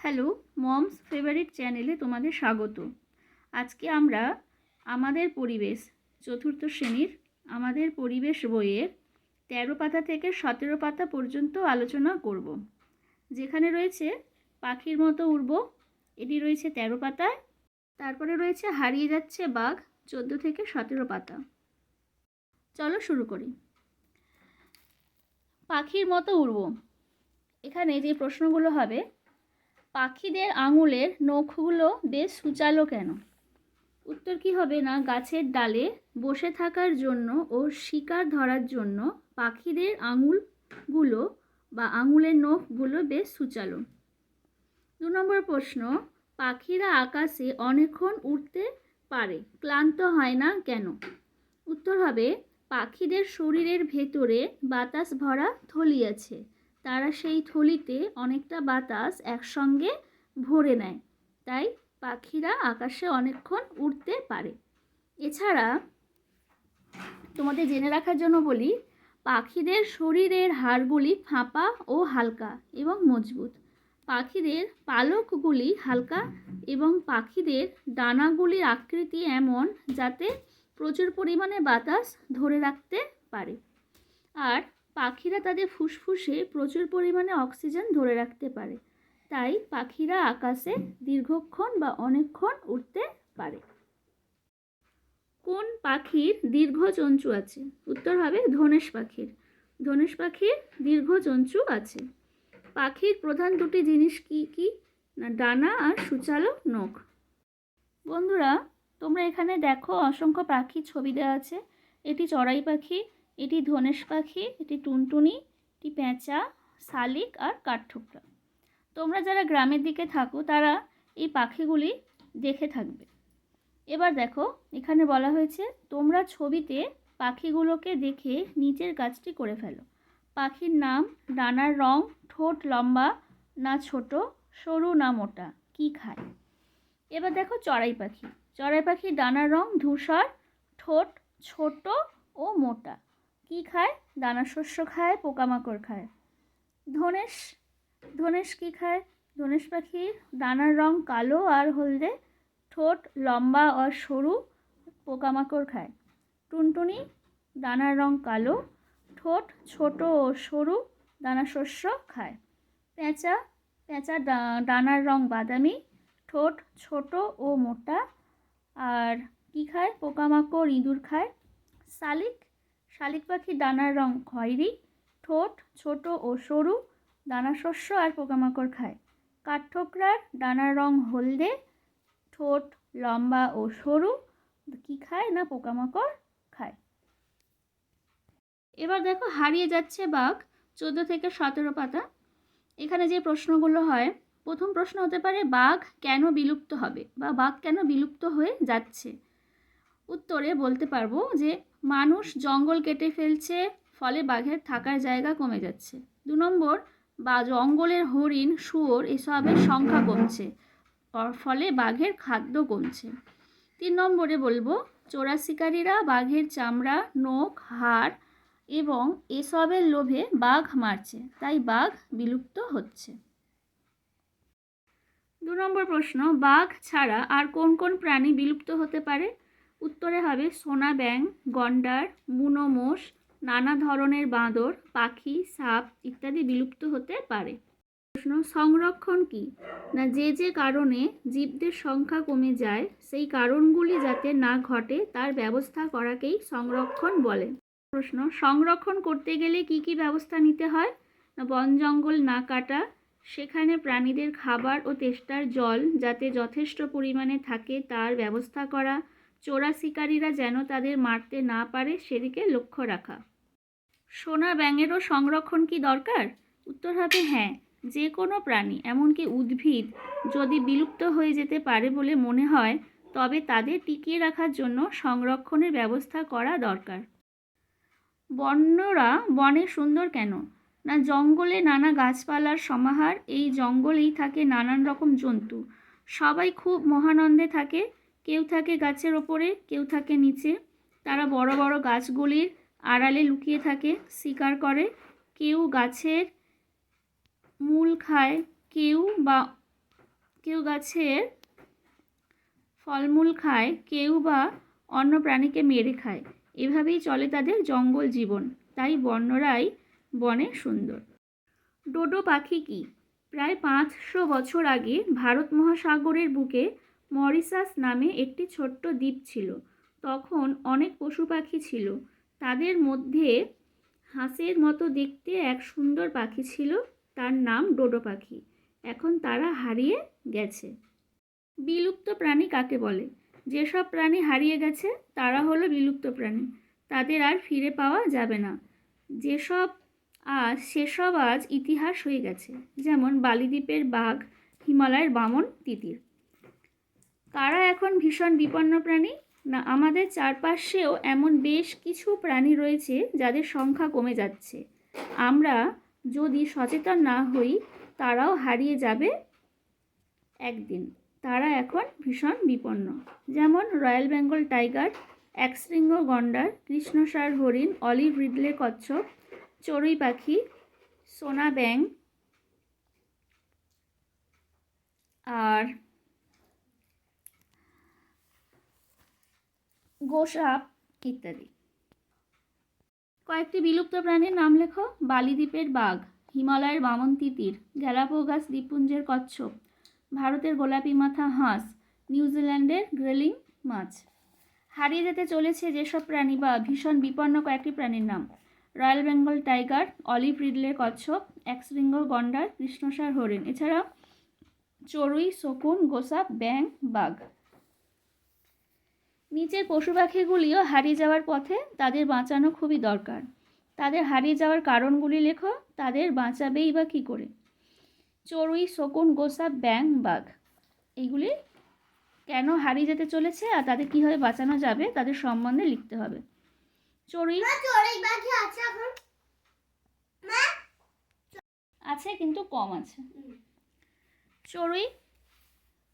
Hello, moms favourite চ্যানেলে তোমাদের স্বাগত। আজকে আমরা আমাদের পরিবেশ, চতুর্থ শ্রেণির আমাদের পরিবেশ বইয়ের তেরো পাতা থেকে সতেরো পাতা পর্যন্ত আলোচনা করব। যেখানে রয়েছে পাখির মতো উড়ব, এটি রয়েছে তেরো পাতায় তারপরে রয়েছে হারিয়ে যাচ্ছে বাঘ, চোদ্দ থেকে সতেরো পাতা। চলো শুরু করি। পাখির মতো উড়ব। এখানে যে প্রশ্নগুলো হবে পাখিদের আঙুলের নখগুলো বেশ সূচালো কেন? উত্তর কি হবে না? গাছের ডালে বসে থাকার জন্য ও শিকার ধরার জন্য পাখিদের আঙুলগুলো বা আঙুলের নখগুলো বেশ সূচালো। দু নম্বর প্রশ্ন, পাখিরা আকাশে অনেকক্ষণ উঠতে পারে, ক্লান্ত হয় না কেন? উত্তর হবে, পাখিদের শরীরের ভেতরে বাতাস ভরা থলি আছে। তারা সেই থলিতে অনেকটা বাতাস একসঙ্গে ভরে নেয়। তাই পাখিরা আকাশে অনেকক্ষণ উড়তে পারে। এছাড়া তোমাদের জেনে রাখার জন্য বলি, পাখিদের শরীরের হাড়গুলি ফাঁপা ও হালকা এবং মজবুত। পাখিদের পালকগুলি হালকা এবং পাখিদের ডানাগুলির আকৃতি এমন যাতে প্রচুর পরিমাণে বাতাস ধরে রাখতে পারে। আর পাখিরা তাদের ফুসফুসে প্রচুর পরিমাণে অক্সিজেন ধরে রাখতে পারে। তাই পাখিরা আকাশে দীর্ঘক্ষণ বা অনেকক্ষণ উঠতে পারে। কোন পাখির দীর্ঘ চঞ্চু আছে? উত্তর হবে ধনেশ পাখির। ধনেশ পাখির দীর্ঘ চঞ্চু আছে। পাখির প্রধান দুটি জিনিস কি কি? না, ডানা আর সুচালো নখ। বন্ধুরা, তোমরা এখানে দেখো অসংখ্য পাখির ছবি দেওয়া আছে। এটি চড়াই পাখি এটি ধনেশ পাখি, এটি টুনটুনি, এটি পেঁচা, শালিক আর কাঠঠোকরা। তোমরা যারা গ্রামের দিকে থাকো, তারা এই পাখিগুলি দেখে থাকবে। এবার দেখো, এখানে বলা হয়েছে, তোমরা ছবিতে পাখিগুলোকে দেখে নিচের কাজটি করে ফেলো। পাখির নাম ডানার রং, ঠোঁট লম্বা, না ছোট, সরু না মোটা, কি খায়? এবার দেখো, চড়াই পাখি। চড়াই পাখির ডানার রং ধূসর, ঠোঁট ছোট ও মোটা। কি খায়? দানা শস্য খায়, পোকামাকড় খায়। ধনেশ ধনেশ কি খায়? ধনেশ পাখির ডানার রং কালো আর হলদে, ঠোঁট লম্বা আর সরু, পোকামাকড় খায়। টুনটুনি ডানার রং কালো, ঠোঁট ছোট ও সরু, দানা শস্য খায়। পেঁচা পেঁচা ডানার রং বাদামি, ঠোঁট ছোট ও মোটা, আর কী খায়? পোকামাকড়, ইঁদুর খায়। শালিক শালিক পাখির ডানার রং খয়েরি, ঠোঁট ছোট ও সরু, দানা শস্য আর পোকামাকড় খায়। কাঠঠোকরার ডানার রং হলদে, ঠোঁট লম্বা ও সরু, কি খায় না পোকামাকড় খায়। এবার দেখো হারিয়ে যাচ্ছে বাঘ, চোদ্দ থেকে সতেরো পাতা। এখানে যে প্রশ্নগুলো হয়, প্রথম প্রশ্ন হতে পারে, বাঘ কেন বিলুপ্ত হবে বা বাঘ কেন বিলুপ্ত হয়ে যাচ্ছে? উত্তরে বলতে পারব যে মানুষ জঙ্গল কেটে ফেলছে, ফলে বাঘের থাকার জায়গা কমে যাচ্ছে। দু নম্বর, বা জঙ্গলের হরিণ, শুয়োর এসবের সংখ্যা কমছে ফলে বাঘের খাদ্য কমছে। তিন নম্বরে বলব, চোরা শিকারীরা বাঘের চামড়া, নখ, হাড় এবং এসবের লোভে বাঘ মারছে, তাই বাঘ বিলুপ্ত হচ্ছে। দু নম্বর প্রশ্ন, বাঘ ছাড়া আর কোন কোন প্রাণী বিলুপ্ত হতে পারে? উত্তরে হবে সোনা ব্যাং গন্ডার বুনো মোষ, নানা ধরনের বাঁদর, পাখি, সাপ ইত্যাদি বিলুপ্ত হতে পারে। প্রশ্ন, সংরক্ষণ কি? না, যে যে কারণে জীবদের সংখ্যা কমে যায়, সেই কারণগুলি যাতে না ঘটে, তার ব্যবস্থা করাকেই সংরক্ষণ বলে। প্রশ্ন, সংরক্ষণ করতে গেলে কি কি ব্যবস্থা নিতে হয়? না, বন জঙ্গল না কাটা, সেখানে প্রাণীদের খাবার ও তেষ্টার জল যাতে যথেষ্ট পরিমাণে থাকে, তার ব্যবস্থা করা চোরা শিকারীরা যেন তাদের মারতে না পারে সেদিকে লক্ষ্য রাখা। সোনা ব্যাঙেরও সংরক্ষণ কি দরকার? উত্তর হবে হ্যাঁ যে কোনো প্রাণী, এমনকি উদ্ভিদ, যদি বিলুপ্ত হয়ে যেতে পারে বলে মনে হয়, তবে তাদের টিকিয়ে রাখার জন্য সংরক্ষণের ব্যবস্থা করা দরকার। বন্যরা বনে সুন্দর কেন? না জঙ্গলে নানা গাছপালার সমাহার, এই জঙ্গলেই থাকে নানান রকম জন্তু। সবাই খুব মহানন্দে থাকে কেউ থাকে গাছের ওপরে, কেউ থাকে নিচে। তারা বড় বড় গাছগুলির আড়ালে লুকিয়ে থাকে, শিকার করে। কেউ গাছের মূল খায়, কেউ বা কেউ গাছের ফলমূল খায়, কেউ বা অন্য প্রাণীকে মেরে খায়। এভাবেই চলে তাদের জঙ্গল জীবন। তাই বন্যরাই বনে সুন্দর। ডোডো পাখি কি? প্রায় পাঁচশো বছর আগে ভারত মহাসাগরের বুকে মরিসাস নামে একটি ছোট্ট দ্বীপ ছিল। তখন অনেক পশু পাখি ছিল। তাদের মধ্যে হাঁসের মতো দেখতে এক সুন্দর পাখি ছিল। তার নাম ডোডো পাখি। এখন তারা হারিয়ে গেছে। বিলুপ্ত প্রাণী কাকে বলে? যেসব প্রাণী হারিয়ে গেছে, তারা হলো বিলুপ্ত প্রাণী। তাদের আর ফিরে পাওয়া যাবে না। যেসব আজ, সেসব আজ ইতিহাস হয়ে গেছে। যেমন বালিদ্বীপের বাঘ, হিমালয়ের বামন তিতির। কারা এখন ভীষণ বিপন্ন প্রাণী? না, আমাদের চারপাশেও এমন বেশ কিছু প্রাণী রয়েছে যাদের সংখ্যা কমে যাচ্ছে। আমরা যদি সচেতন না হই, তারাও হারিয়ে যাবে একদিন। তারা এখন ভীষণ বিপন্ন। যেমন রয়্যাল বেঙ্গল টাইগার একশৃঙ্গ গন্ডার, কৃষ্ণসার হরিণ, অলিভ রিডলে কচ্ছপ, চড়ুই পাখি, সোনা ব্যাং আর গোসাপ ইত্যাদি। কয়েকটি বিলুপ্ত প্রাণীর নাম লেখো, বালিদ্বীপের বাঘ, হিমালয়ের বামন তিতির গ্যালাপোগাস দ্বীপপুঞ্জের কচ্ছপ, ভারতের গোলাপি মাথা হাঁস, নিউজিল্যান্ডের গ্রেলিং মাছ। হারিয়ে যেতে চলেছে যেসব প্রাণী বা ভীষণ বিপন্ন কয়েকটি প্রাণীর নাম। রয়্যাল বেঙ্গল টাইগার, অলিভ রিডলের কচ্ছপ, এক্সরিঙ্গ গন্ডার, কৃষ্ণসার হরিণ। এছাড়া চড়ুই, শকুন, গোসাপ ব্যাং বাঘ। নিচের পশু পাখিগুলিও হারিয়ে যাওয়ার পথে তাদের বাঁচানো খুবই দরকার। তাদের হারিয়ে যাওয়ার কারণগুলি লেখো তাদের বাঁচাবেই বা কী করে? চড়ুই শকুন গোসাপ ব্যাং বাঘ এইগুলি কেন হারিয়ে যেতে চলেছে আর তাদের কীভাবে বাঁচানো যাবে তাদের সম্বন্ধে লিখতে হবে। চড়ুই আছে কিন্তু কম আছে। চড়ুই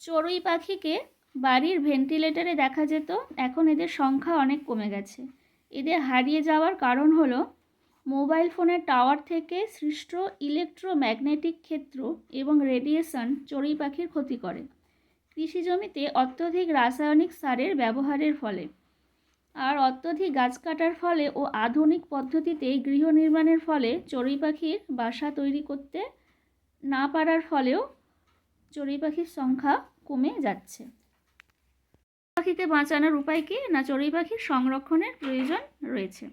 চড়ুই পাখিকে বাড়ির ভেন্টিলেটরে দেখা যেত, এখন এদের সংখ্যা অনেক কমে গেছে। এদের হারিয়ে যাওয়ার কারণ হলো, মোবাইল ফোনের টাওয়ার থেকে সৃষ্ট ইলেকট্রোম্যাগনেটিক ক্ষেত্র এবং রেডিয়েশন চড়ুই পাখির ক্ষতি করে। কৃষি জমিতে অত্যধিক রাসায়নিক সারের ব্যবহারের ফলে আর অত্যধিক গাছ কাটার ফলে ও আধুনিক পদ্ধতিতে গৃহ নির্মাণের ফলে চড়ুই পাখির বাসা তৈরি করতে না পারার ফলেও চড়ুই পাখির সংখ্যা কমে যাচ্ছে। পাখিকে বাঁচানোর উপায় কি? না চড়ুই পাখির সংরক্ষণের প্রয়োজন রয়েছে?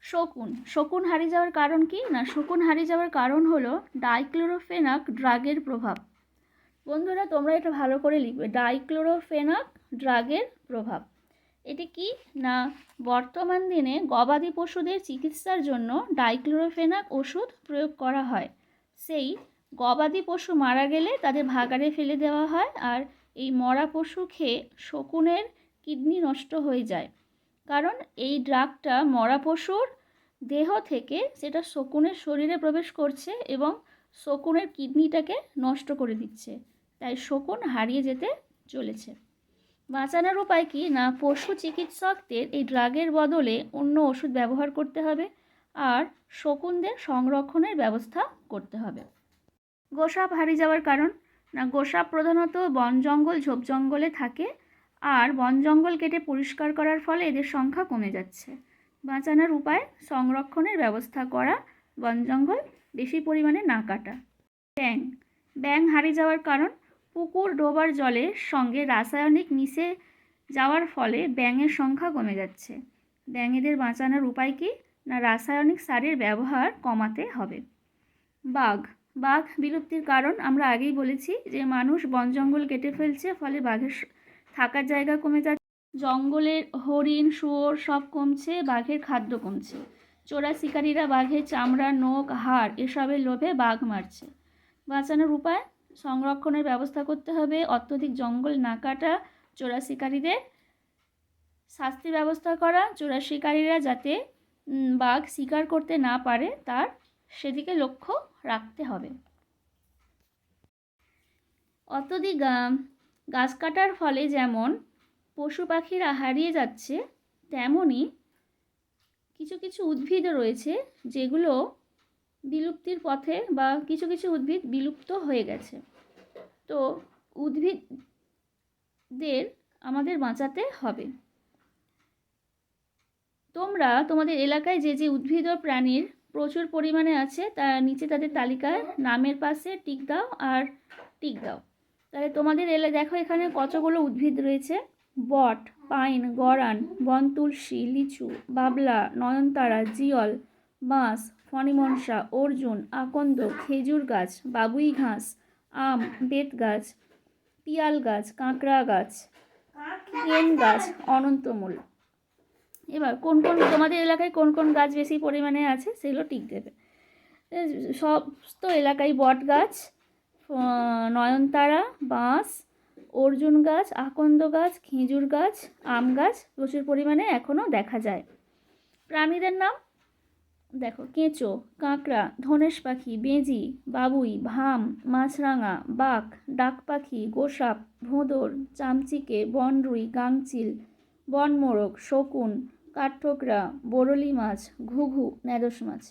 শকুন। শকুন হারিয়ে যাওয়ার কারণ কি? না, শকুন হারিয়ে যাওয়ার কারণ হলো ডাইক্লোরোফেনাক ড্রাগের প্রভাব। বন্ধুরা, তোমরা এটা ভালো করে লিখবে। ডাইক্লোরোফেনাক ড্রাগের প্রভাব। এটি কি? না, বর্তমান দিনে গবাদি পশুদের চিকিৎসার জন্য ডাইক্লোরোফেনাক ওষুধ প্রয়োগ করা হয়। সেই গবাদি পশু মারা গেলে তাদের ভাগাড়ে ফেলে দেওয়া হয় আর এই মরা পশু খেয়ে শকুনের কিডনি নষ্ট হয়ে যায়। কারণ এই ড্রাগটা মরা পশুর দেহ থেকে সেটা শকুনের শরীরে প্রবেশ করছে এবং শকুনের কিডনিটাকে নষ্ট করে দিচ্ছে। তাই শকুন হারিয়ে যেতে চলেছে। বাঁচানোর উপায় কি? না, পশু চিকিৎসকদের এই ড্রাগের বদলে অন্য ওষুধ ব্যবহার করতে হবে আর শকুনদের সংরক্ষণের ব্যবস্থা করতে হবে। গোসাপ হারিয়ে যাওয়ার কারণ? না গোসাপ প্রধানত বন জঙ্গল, ঝোপ জঙ্গলে থাকে আর বন জঙ্গল কেটে পরিষ্কার করার ফলে এদের সংখ্যা কমে যাচ্ছে। বাঁচানোর উপায়, সংরক্ষণের ব্যবস্থা করা, বন জঙ্গল বেশি পরিমাণে না কাটা। ব্যাং ব্যাং হারিয়ে যাওয়ার কারণ, পুকুর ডোবার জলের সঙ্গে রাসায়নিক মিশে যাওয়ার ফলে ব্যাঙের সংখ্যা কমে যাচ্ছে। ব্যাঙেদের বাঁচানোর উপায় কি? না রাসায়নিক সারের ব্যবহার কমাতে হবে। বাঘ বাঘ বিলুপ্তির কারণ আমরা আগেই বলেছি যে মানুষ বন জঙ্গল কেটে ফেলছে, ফলে বাঘের থাকার জায়গা কমে যাচ্ছে। জঙ্গলের হরিণ, শুয়োর সব কমছে, বাঘের খাদ্য কমছে। চোরা শিকারীরা বাঘের চামড়া, নখ, হাড় এসবের লোভে বাঘ মারছে। বাঁচানোর উপায়? সংরক্ষণের ব্যবস্থা করতে হবে। অত্যধিক জঙ্গল না কাটা চোরা শিকারীদের শাস্তি ব্যবস্থা করা। চোরা শিকারীরা যাতে বাঘ শিকার করতে না পারে, তার সেদিকে লক্ষ্য রাখতে হবে। আহ, গাছ কাটার ফলে যেমন পশু পাখিরা হারিয়ে যাচ্ছে তেমনই কিছু কিছু উদ্ভিদও রয়েছে যেগুলো বিলুপ্তির পথে বা কিছু কিছু উদ্ভিদ বিলুপ্ত হয়ে গেছে। তো উদ্ভিদদের আমাদের বাঁচাতে হবে। তোমরা তোমাদের এলাকায় যে যে উদ্ভিদ ও প্রাণীর প্রচুর পরিমাণে আছে। তা নিচে তাদের তালিকায় নামের পাশে টিক দাও আর টিক দাও। তাহলে তোমাদের এলে দেখো এখানে কতগুলো উদ্ভিদ রয়েছে। বট পাইন গরান বন তুলসী লিচু বাবলা নয়নতারা জিয়ল বাঁশ ফণিমনসা অর্জুন আকন্দ খেজুর গাছ বাবুই ঘাস আম বেত গাছ পিয়াল গাছ কাঁকড়া গাছ কেন গাছ অনন্তমূল। এবার কোন কোন, তোমাদের এলাকায় কোন কোন গাছ বেশি পরিমাণে আছে সেগুলো টিক দেবে। সমস্ত এলাকায় বট গাছ নয়নতারা, বাঁশ, অর্জুন গাছ, আকন্দ গাছ, খেজুর গাছ, আম গাছ প্রচুর পরিমাণে এখনও দেখা যায়। প্রাণীদের নাম? দেখো, কেঁচো, কাঁকড়া, ধনেশ পাখি, বেজি, বাবুই, ভাম, মাছরাঙা, বাঘ, ডাক পাখি, গোসাপ, ভোঁদর, চামচিকে, বনরুই গাংচিল বনমোরগ, শকুন কাঠঠোকরা বরলি মাছ, ঘুঘু ন্যাদস মাছ।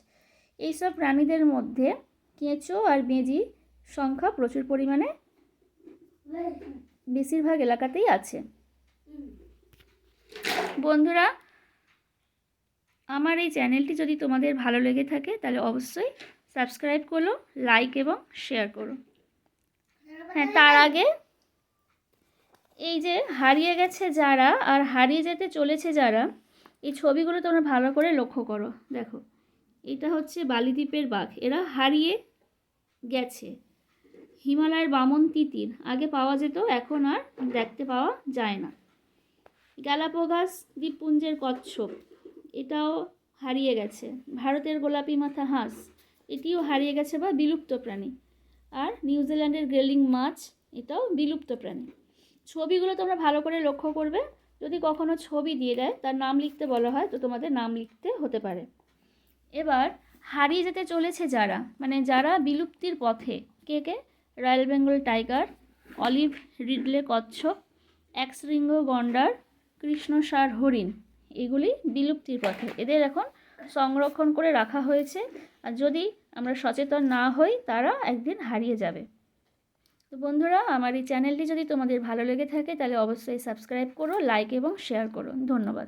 এইসব প্রাণীদের মধ্যে কেঁচো আর বেজি সংখ্যা প্রচুর পরিমাণে বেশিরভাগ এলাকাতেই আছে। বন্ধুরা, আমার এই চ্যানেলটি যদি তোমাদের ভালো লেগে থাকে, তাহলে অবশ্যই সাবস্ক্রাইব করো, লাইক এবং শেয়ার করো। হ্যাঁ তার আগে এই যে হারিয়ে গেছে যারা, আর হারিয়ে যেতে চলেছে যারা এই ছবিগুলো তোমরা ভালো করে লক্ষ্য করো। দেখো, এটা হচ্ছে বালিদ্বীপের বাঘ। এরা হারিয়ে গেছে। হিমালয়ের বামন তিতির। আগে পাওয়া যেত, এখন আর দেখতে পাওয়া যায় না। গ্যালাপোগাস দ্বীপপুঞ্জের কচ্ছপ। এটাও হারিয়ে গেছে। ভারতের গোলাপি মাথা হাঁস। এটিও হারিয়ে গেছে বা বিলুপ্ত প্রাণী। আর নিউজিল্যান্ডের গ্রেলিং মাছ, এটাও বিলুপ্ত প্রাণী। ছবিগুলো তোমরা ভালো করে লক্ষ্য করবে। যদি কখনো ছবি দিয়ে দেয়, তার নাম লিখতে বলা হয়, তো তোমাদের নাম লিখতে হতে পারে। এবার, হারিয়ে যেতে চলেছে যারা মানে যারা বিলুপ্তির পথে, কে কে? Royal Bengal tiger, olive ridley কচ্ছপ, এক্সরিঙ্গ গন্ডার কৃষ্ণসার হরিণ, এগুলি বিলুপ্তির পথে। এদের এখন সংরক্ষণ করে রাখা হয়েছে, আর যদি আমরা সচেতন না হই, তারা একদিন হারিয়ে যাবে। তো বন্ধুরা, আমার এই চ্যানেলটি যদি তোমাদের ভালো লেগে থাকে, তাহলে অবশ্যই সাবস্ক্রাইব করো, লাইক এবং শেয়ার করো। ধন্যবাদ।